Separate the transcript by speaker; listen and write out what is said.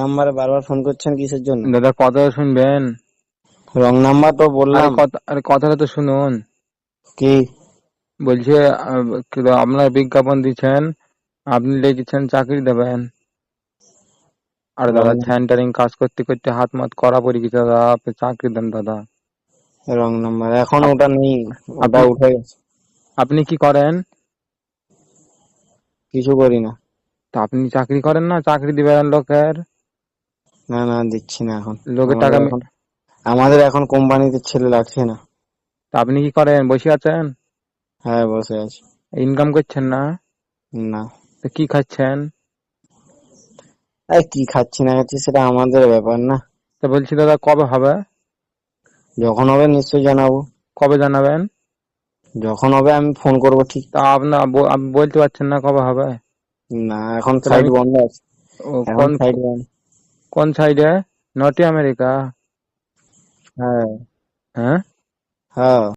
Speaker 1: নাম্বারে বারবার ফোন করছেন কিসের জন্য?
Speaker 2: দাদা কথা শুনবেন?
Speaker 1: রং নাম্বার তো বললাম।
Speaker 2: আরে কথাটা তো শুনুন।
Speaker 1: কি?
Speaker 2: বলছে আপনার বিজ্ঞাপন দিচ্ছেন আপনি লিখেছেন চাকরি দেবেন। আর দাদা সেন্টারিং কাজ করতে করতে হাত মাত করা পড়ে গেছে দাদা আপনি চাকরি দেন দাদা।
Speaker 1: রং নাম্বার এখন ওটা নেই ওটা উঠে গেছে।
Speaker 2: আপনি কি করেন?
Speaker 1: কিছু করি না।
Speaker 2: তা আপনি চাকরি করেন না? চাকরি দিবেন লোকের?
Speaker 1: না না দিচ্ছি না এখন।
Speaker 2: লোকের টাকা
Speaker 1: আমাদের এখন কোম্পানিতে ছেলে লাগছে না।
Speaker 2: তা আপনি কি করেন? বসে আছেন?
Speaker 1: হ্যাঁ বসে আছি।
Speaker 2: ইনকাম করছেন না?
Speaker 1: না।
Speaker 2: তো কি খাচ্ছেন?
Speaker 1: কি খাচ্ছি না খাচ্ছি সেটা আমাদের ব্যাপার না।
Speaker 2: তো বলছি দাদা কবে হবে?
Speaker 1: যখন হবে নিশ্চয়ই জানাব।
Speaker 2: কবে জানাবেন?
Speaker 1: যখন হবে আমি ফোন করব ঠিক।
Speaker 2: তা আপনার আপনি বলতে পারছেন না কবে হবে?
Speaker 1: না এখন সাইড বন্ধ আছে। এখন সাইড বন্ধ।
Speaker 2: কোন সাইডে নর্থ আমেরিকা
Speaker 1: হ্যাঁ।
Speaker 2: হ্যাঁ?
Speaker 1: হ্যাঁ।